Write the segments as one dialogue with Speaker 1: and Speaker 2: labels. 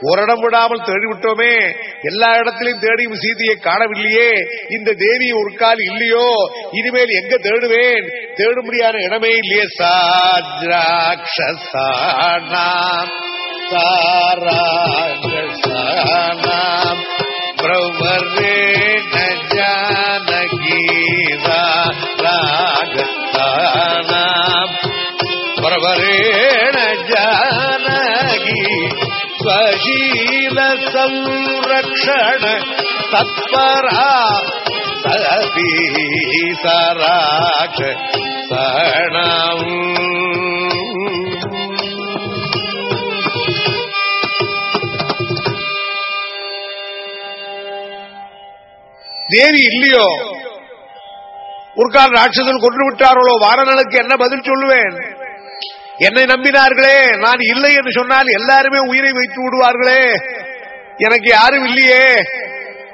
Speaker 1: ஒரு இடம் விடாமல் தேடி விட்டோமே எல்லா இடத்திலையும் தேடியும் சீதையை காணவில்லையே. இந்த தேவி ஒரு கால் இல்லையோ? இனிமேல் எங்க தேடுவேன்? தேடும்படியான இடமே இல்லையே. சாஜ்ராட்சசானாம் சாராஜசானாம் பிரவரேண ஜானகீரா ராஜசானாம் பிரவரேண ஜானகி ஸ்வசீல संरक्षण तत्परा सती सराक्ष தேவி இல்லையோ ஒரு கால் ராட்சசன் கொண்டு விட்டார்களோ வாரணனுக்கு என்ன பதில் சொல்லுவேன் என்னை நம்பினார்களே நான் இல்லை என்று சொன்னால் எல்லாருமே உயிரை வைத்து விடுவார்களே. எனக்கு யாரும் இல்லையே.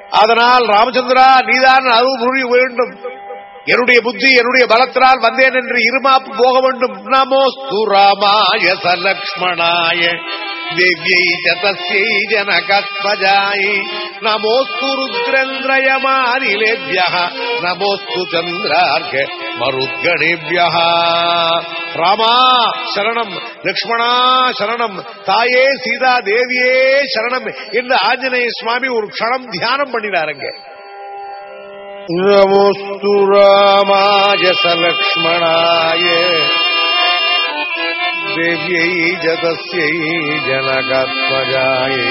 Speaker 1: அதனால் ராமச்சந்திரா நீதான் அருள் புரிய வேண்டும். என்னுடைய புத்தி என்னுடைய பலத்தினால் வந்தேன் என்று இருமாப்பு போக வேண்டும். நமோஸ்து ராமாய சலக்ஷ்மணாய தேவியை சதஸ்யை ஜனகத்மஜாய் நமோஸ்து ருத்ரேந்திரயமானிலேபிய நமோஸ்து சந்திரார்க மருத்கணேபிய ராமா சரணம் லக்ஷ்மணா சரணம் தாயே சீதா தேவியே சரணம் என்று ஆஞ்சநேய சுவாமி ஒரு க்ஷணம் தியானம் பண்ணினாருங்க நமோஸ்து ராமாய சலக்ஷ்மணாய தேவியை ஜதஸ்யை ஜனகாத்மஜாயை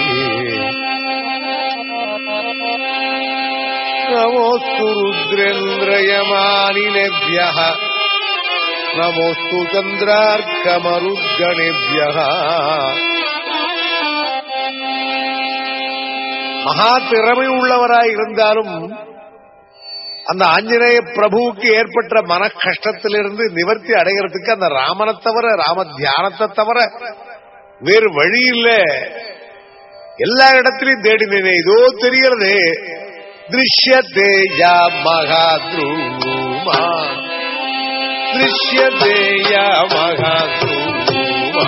Speaker 1: நமோஸ்து ருத்ரேந்திரயமானிலேபிய நமோஸ்து சந்திரார்க்கமருத்கணேபிய மகா திறமை உள்ளவராய் இருந்தாலும் அந்த ஆஞ்சநேய பிரபுவுக்கு ஏற்பட்ட மன கஷ்டத்திலிருந்து நிவர்த்தி அடைகிறதுக்கு அந்த ராமனை தவிர ராம தியானத்தை தவிர வேறு வழி இல்ல. எல்லா இடத்திலையும் தேடினேனே இதோ தெரிகிறது. திருஷ்ய தேஜா மகா திருஷ்யத்தே யா மகாத்ரூமா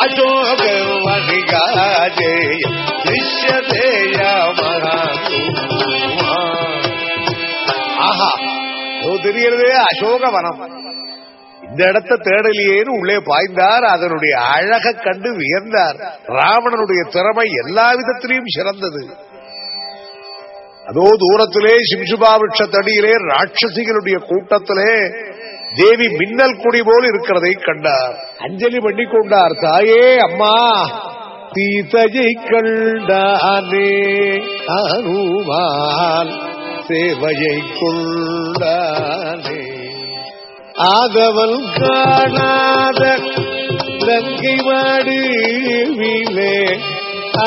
Speaker 1: அசோக வணிகாஜேய திருஷ்யத்தே யா மகாத்ரூமா ஆஹா இதோ தெரிகிறதே அசோகவனம் இந்த இடத்தை தேடலையேன்னு உள்ளே பாய்ந்தார். அதனுடைய அழக கண்டு வியந்தார். ராவணனுடைய திறமை எல்லா விதத்திலையும் சிறந்தது. அதோ தூரத்திலே சிம்சுபா விரட்சத்தடியிலே ராட்சசிகளுடைய கூட்டத்திலே தேவி மின்னல் கொடி போல் இருக்கிறதை கண்டார். அஞ்சலி பண்ணி கொண்டார் தாயே அம்மா சீதையை கண்டானே அனுமான் சேவையை கொண்டானே. ஆதவன் காணாத லங்கை மாடுவிலே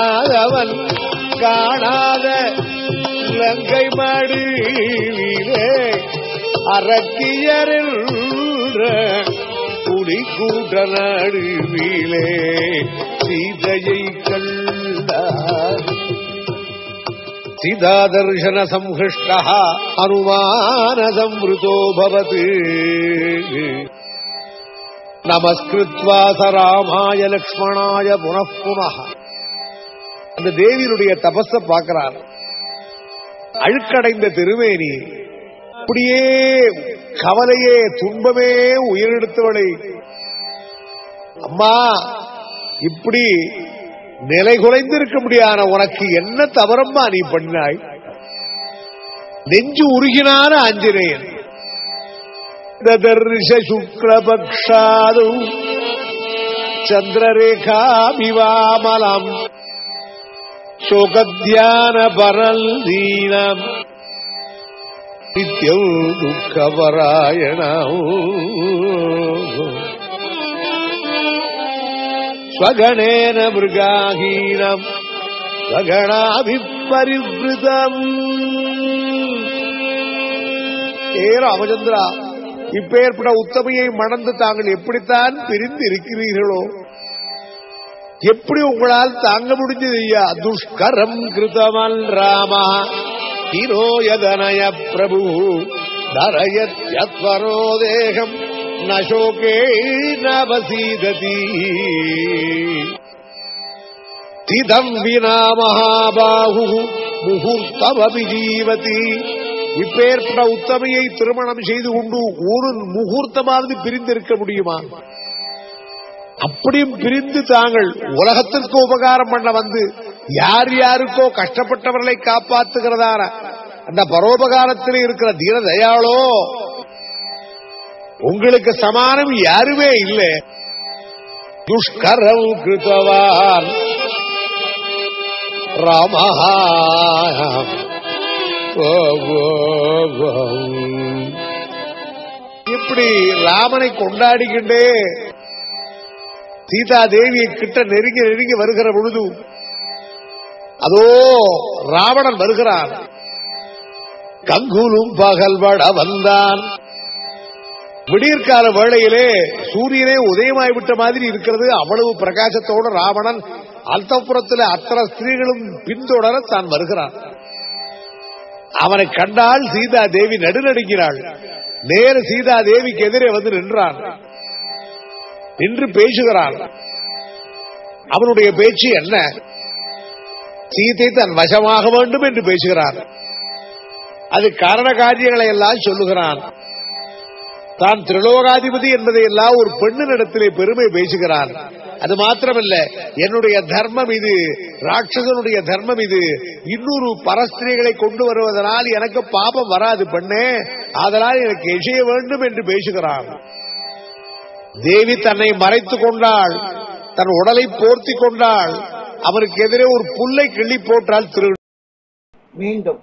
Speaker 1: ஆதவன் காணாத இலங்கை மாடுவிலே அறக்கியரின்ற குடி கூட்ட நடுவிலே சீதையை கண்டார். சீதாதர்ஷன சம்ஹிஷ்ட அனுமான சம்ருதோ நமஸ்கிருத்வா ச ராமாய லக்ஷ்மணாய புனః புனः. அந்த தேவியினுடைய தபஸ பார்க்கிறார். அழுக்கடைந்த திருமேனி அப்படியே கவலையே துன்பமே உயிரெடுத்தவளை அம்மா இப்படி நிலை குலைந்திருக்க முடியாத உனக்கு என்ன தவறம்மா நீ பண்ணாய் நெஞ்சு உருகினான ஆஞ்சநேயன். தர்ஷ சுக்லபக்ஷாது சந்திரரேகாபிவாமலம் சோகத்தியான பரல் தீனம் நித்யம் துக்கபராயணம் ஸ்வகணேன மிருகாஹீனம் ஸ்வகணாபிப்பரிவிருதம் ஏ ராமச்சந்திரா இப்பேற்பட்ட உத்தமையை மணந்து தாங்கள் எப்படித்தான் பிரிந்து இருக்கிறீர்களோ எப்படி உங்களால் தாங்க முடிஞ்சது ஐயா? துஷ்கரம் கிருதமன் ராமா. ஹீரோயதனய பிரபு. தரயத்வரோ தேகம் நசோகே நவசீததி. திதம் வினா மகாபாகு. முகூர்த்தமபி ஜீவதி இப்பேற்பட்ட உத்தமையை திருமணம் செய்து கொண்டு ஒரு முகூர்த்தமாவது பிரிந்திருக்க முடியுமா? அப்படியும் பிரிந்து தாங்கள் உலகத்திற்கு உபகாரம் பண்ண வந்து யார் யாருக்கோ கஷ்டப்பட்டவர்களை காப்பாத்துகிறதான அந்த பரோபகாரத்தில் இருக்கிற தீனதயாளோ உங்களுக்கு சமானம் யாருமே இல்லை. துஷ்கரம் கிருத்தவான். ராமஹா இப்படி ராமனை கொண்டாடிக்கிண்டே சீதா தேவியை கிட்ட நெருங்கி நெருங்கி வருகிற பொழுது அதோ ராவணன் வருகிறான். கங்குலும் பகல்பட வந்தான். விடியற்கால வேளையிலே சூரியனே உதயமாய் விட்ட மாதிரி இருக்கிறது. அவ்வளவு பிரகாசத்தோடு ராவணன் அல்தப்புறத்தில் அத்தனை ஸ்திரீகளும் பின்தொடர தான் வருகிறான். அவனை கண்டால் சீதா தேவி நடுநடுங்கிறாள் நேர சீதா தேவிக்கு எதிரே வந்து நின்றான். நின்று பேசுகிறான். அவனுடைய பேச்சு என்ன? சீதை தன் வசமாக வேண்டும் என்று பேசுகிறான். அது காரண காரியங்களை எல்லாம் சொல்லுகிறான். தான் திரிலோகாதிபதி என்பதை எல்லாம் ஒரு பெண்ணினிடத்திலே பெருமை பேசுகிறான். அது மாத்திரமல்ல என்னுடைய தர்மம் இது ராட்சசனுடைய தர்மம் இது. இன்னொரு பரஸ்திரிகளை கொண்டு வருவதனால் எனக்கு பாபம் வராது பெண்ணே. அதனால் எனக்கு இசைய வேண்டும் என்று பேசுகிறான். தேவி தன்னை மறைத்துக் கொண்டாள். தன் உடலை போர்த்தி கொண்டாள். அவருக்கு எதிரே ஒரு புல்லை கிள்ளி போட்டால் திரு
Speaker 2: மீண்டும்.